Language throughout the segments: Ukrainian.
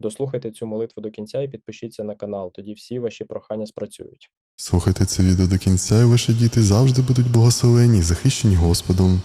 Дослухайте цю молитву до кінця і підпишіться на канал, тоді всі ваші прохання спрацюють. Слухайте це відео до кінця, і ваші діти завжди будуть благословені захищені Господом.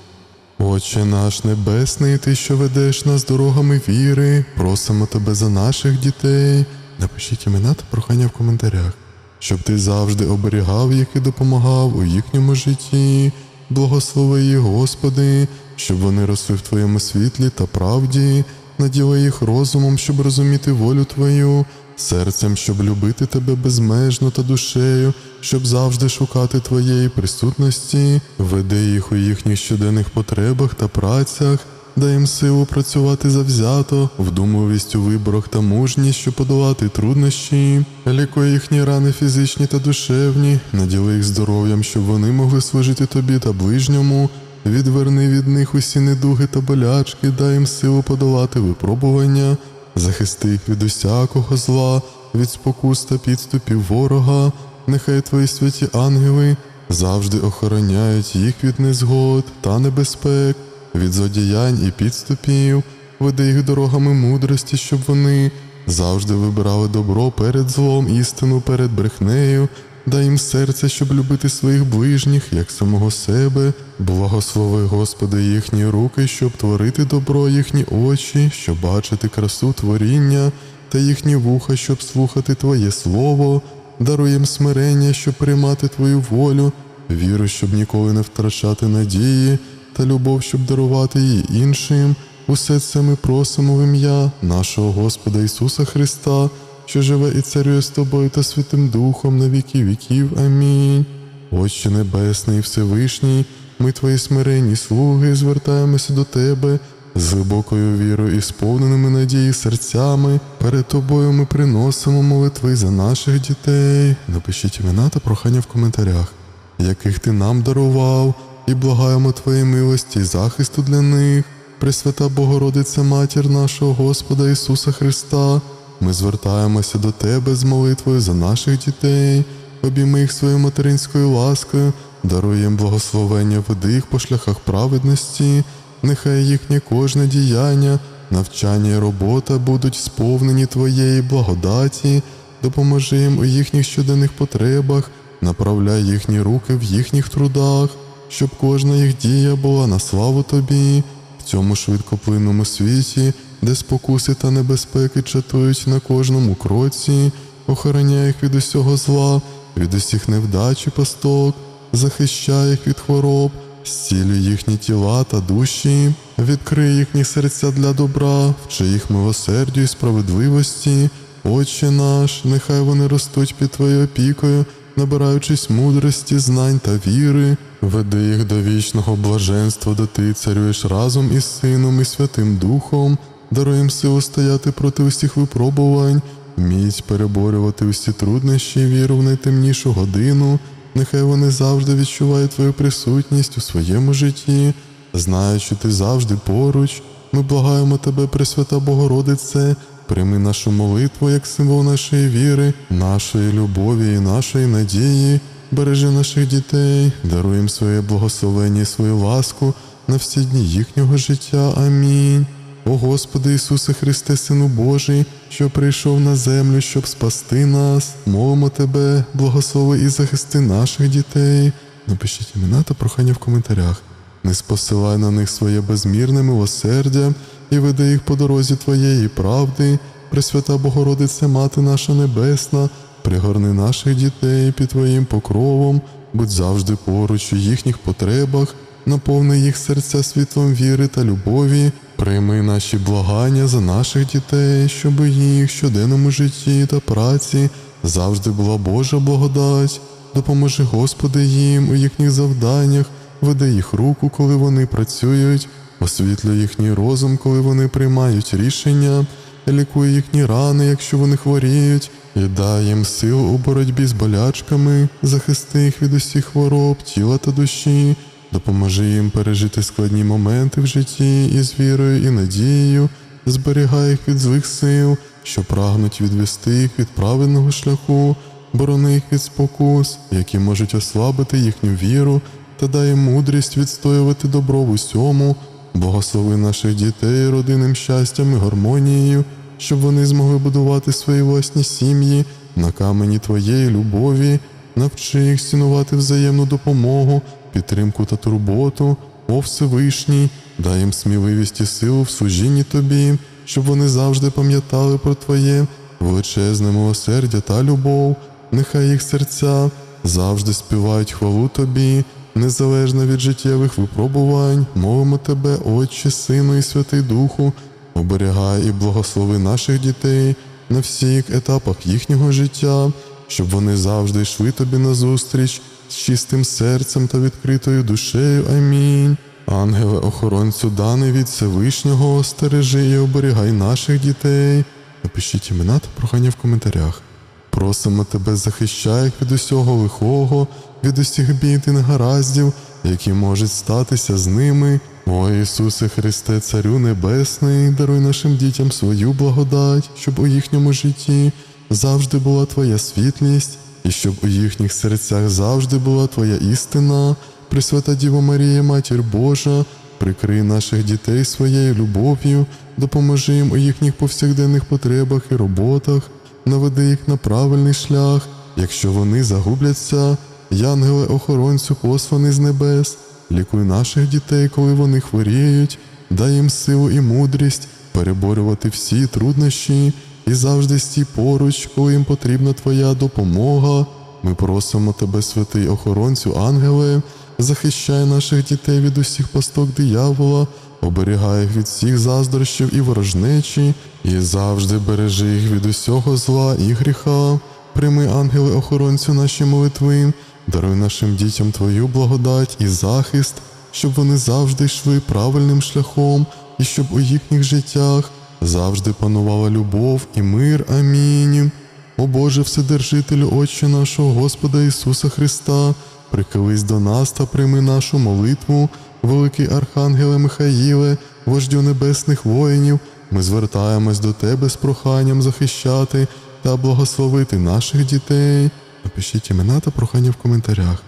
Отче наш Небесний, Ти, що ведеш нас дорогами віри, просимо Тебе за наших дітей. Напишіть імена та прохання в коментарях, щоб ти завжди оберігав їх і допомагав у їхньому житті. Благослови їх, Господи, щоб вони росли в Твоєму світлі та правді, наділи їх розумом, щоб розуміти волю Твою, серцем, щоб любити Тебе безмежно та душею, щоб завжди шукати Твоєї присутності, веди їх у їхніх щоденних потребах та працях, дай їм силу працювати завзято, вдумливість у виборах та мужність, щоб подолати труднощі, лікуй їхні рани фізичні та душевні, наділи їх здоров'ям, щоб вони могли служити тобі та ближньому. Відверни від них усі недуги та болячки, дай їм силу подолати випробування, захисти їх від усякого зла, від спокус та підступів ворога, нехай твої святі ангели завжди охороняють їх від незгод та небезпек, від злодіянь і підступів, веди їх дорогами мудрості, щоб вони завжди вибирали добро перед злом, істину перед брехнею. Дай їм серце, щоб любити своїх ближніх, як самого себе. Благослови, Господи, їхні руки, щоб творити добро, їхні очі, щоб бачити красу творіння, та їхні вуха, щоб слухати Твоє Слово. Даруй їм смирення, щоб приймати Твою волю, віру, щоб ніколи не втрачати надії, та любов, щоб дарувати її іншим. Усе це ми просимо в ім'я нашого Господа Ісуса Христа, що живе і царює з тобою та Святим Духом на віки віків. Амінь. Отче Небесний Всевишній, ми твої смиренні слуги, звертаємося до Тебе з глибокою вірою і сповненими надії серцями. Перед тобою ми приносимо молитви за наших дітей. Напишіть імена та прохання в коментарях, яких ти нам дарував, і благаємо Твоєї милості і захисту для них. Пресвята Богородиця, Матір нашого Господа Ісуса Христа, ми звертаємося до Тебе з молитвою за наших дітей, обійми їх своєю материнською ласкою, даруй благословення веди їх по шляхах праведності, нехай їхнє кожне діяння, навчання і робота будуть сповнені Твоєї благодаті, допоможи їм у їхніх щоденних потребах, направляй їхні руки в їхніх трудах, щоб кожна їх дія була на славу Тобі. В цьому швидкоплинному світі, де спокуси та небезпеки чатують на кожному кроці, охороняй їх від усього зла, від усіх невдач і пасток, захищай їх від хвороб, зцілюй їхні тіла та душі, відкрий їхні серця для добра, вчи їх милосердю і справедливості. Отче наш, нехай вони ростуть під Твоєю опікою, набираючись мудрості, знань та віри, веди їх до вічного блаженства, де ти царюєш разом із Сином і Святим Духом, даруй їм силу стояти проти усіх випробувань, міць переборювати усі труднощі, і віру в найтемнішу годину. Нехай вони завжди відчувають Твою присутність у своєму житті, знають, що ти завжди поруч. Ми благаємо Тебе, Пресвята Богородице, прийми нашу молитву як символ нашої віри, нашої любові і нашої надії. Бережи наших дітей, даруй їм своє благословення і свою ласку на всі дні їхнього життя. Амінь. О Господи Ісусе Христе, Сину Божий, що прийшов на землю, щоб спасти нас, молимо Тебе, благослови і захисти наших дітей. Напишіть імена та прохання в коментарях. Не спосилай на них своє безмірне милосердя і веди їх по дорозі Твоєї правди, Пресвята Богородице, Мати наша Небесна, пригорни наших дітей під Твоїм покровом, будь завжди поруч у їхніх потребах, наповни їх серця світлом віри та любові, прийми наші благання за наших дітей, щоб їх щоденному житті та праці завжди була Божа благодать. Допоможи, Господи, їм у їхніх завданнях, веди їх руку, коли вони працюють, освітлюй їхній розум, коли вони приймають рішення, лікуй їхні рани, якщо вони хворіють, і дай їм сил у боротьбі з болячками, захисти їх від усіх хвороб, тіла та душі, допоможи їм пережити складні моменти в житті із вірою і надією, зберігай їх від злих сил, що прагнуть відвести їх від правильного шляху, борони їх від спокус, які можуть ослабити їхню віру, та дай їм мудрість відстоювати добро в усьому, благослови наших дітей родинним щастям і гармонією, щоб вони змогли будувати свої власні сім'ї на камені Твоєї любові, навчи їх цінувати взаємну допомогу, підтримку та турботу, о Всевишній, дай їм сміливість і силу в служінні Тобі, щоб вони завжди пам'ятали про Твоє величезне милосердя та любов, нехай їх серця завжди співають хвалу Тобі, незалежно від життєвих випробувань, мовимо Тебе, Отче, Сину і Святий Духу, оберігай і благослови наших дітей на всіх етапах їхнього життя, щоб вони завжди йшли тобі назустріч з чистим серцем та відкритою душею. Амінь. Ангеле, охоронцю даний від Всевишнього, стережи і оберігай наших дітей. Напишіть імена та прохання в коментарях. Просимо тебе, захищай від усього лихого, від усіх бід і негараздів, які можуть статися з ними. О Ісусе Христе, Царю Небесний, даруй нашим дітям свою благодать, щоб у їхньому житті завжди була Твоя світлість, і щоб у їхніх серцях завжди була Твоя істина. Пресвята Діво Марія, Матір Божа, прикрий наших дітей своєю любов'ю, допоможи їм у їхніх повсякденних потребах і роботах, наведи їх на правильний шлях, якщо вони загубляться, Янгеле охоронцю посланий з небес, лікуй наших дітей, коли вони хворіють, дай їм силу і мудрість переборювати всі труднощі і завжди стій поруч, коли їм потрібна твоя допомога. Ми просимо тебе, святий охоронцю, ангеле, захищай наших дітей від усіх пасток диявола, оберігай їх від всіх заздрощів і ворожнечі, і завжди бережи їх від усього зла і гріха. Прийми, ангели, охоронцю наші молитви, даруй нашим дітям Твою благодать і захист, щоб вони завжди йшли правильним шляхом, і щоб у їхніх життях завжди панувала любов і мир. Амінь. О Боже, Вседержителю, Отче нашого Господа Ісуса Христа, прихились до нас та прийми нашу молитву, великий Архангеле Михаїле, вождю небесних воїнів, ми звертаємось до Тебе з проханням захищати та благословити наших дітей. Напишіть імена та прохання в коментарях.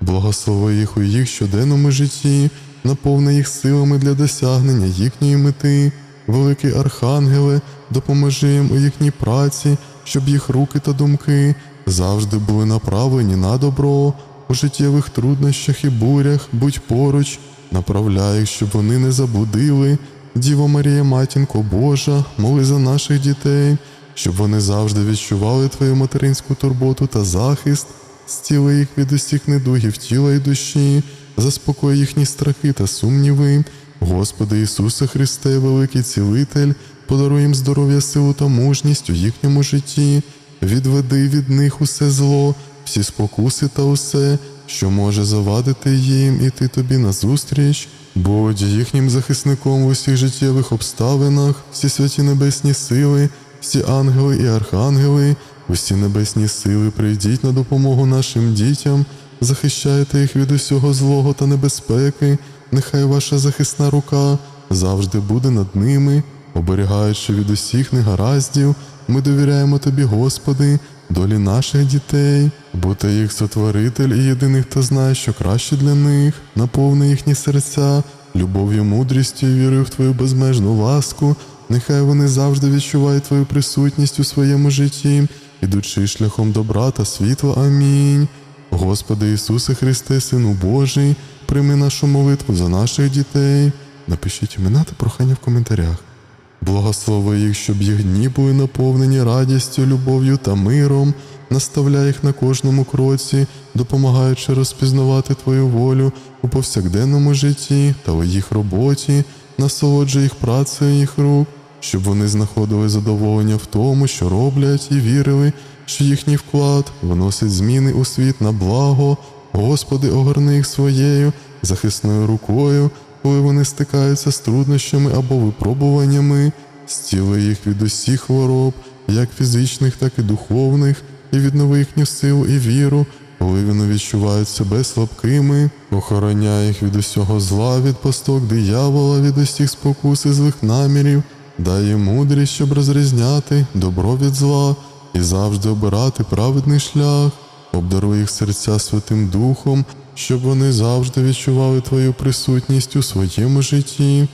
Благослови їх у їх щоденному житті, наповни їх силами для досягнення їхньої мети. Великий Архангеле, допоможи їм у їхній праці, щоб їх руки та думки завжди були направлені на добро, у життєвих труднощах і бурях, будь поруч, направляй їх, щоб вони не заблудили. Діво Марія, матінко Божа, моли за наших дітей, щоб вони завжди відчували твою материнську турботу та захист, зціли їх від усіх недугів тіла і душі, заспокой їхні страхи та сумніви. Господи Ісусе Христе, великий цілитель, подаруй їм здоров'я, силу та мужність у їхньому житті, відведи від них усе зло, всі спокуси та усе, що може завадити їм іти тобі назустріч. Будь їхнім захисником в усіх життєвих обставинах, всі святі небесні сили, всі ангели і архангели, усі небесні сили прийдіть на допомогу нашим дітям, захищайте їх від усього злого та небезпеки, нехай ваша захисна рука завжди буде над ними, оберігаючи від усіх негараздів, ми довіряємо Тобі, Господи, долі наших дітей, бо ти їх сотворитель і єдиний, хто знає, що краще для них, наповни їхні серця, любов'ю, мудрістю і вірою в Твою безмежну ласку. Нехай вони завжди відчувають Твою присутність у своєму житті, ідучи шляхом добра та світла. Амінь. Господи Ісусе Христе, Сину Божий, прийми нашу молитву за наших дітей. Напишіть імена та прохання в коментарях. Благослови їх, щоб їх дні були наповнені радістю, любов'ю та миром, наставляй їх на кожному кроці, допомагаючи розпізнавати Твою волю у повсякденному житті та у їх роботі, насолоджуй їх працею їх рук, щоб вони знаходили задоволення в тому, що роблять, і вірили, що їхній вклад вносить зміни у світ на благо. Господи, огорни їх своєю захисною рукою, коли вони стикаються з труднощами або випробуваннями, зціли їх від усіх хвороб, як фізичних, так і духовних, і віднови їхню силу і віру, коли вони відчувають себе слабкими, охороняй їх від усього зла, від пасток диявола, від усіх спокус і злих намірів, дай їм мудрість, щоб розрізняти добро від зла і завжди обирати праведний шлях. Обдаруй їх серця Святим Духом, щоб вони завжди відчували Твою присутність у своєму житті,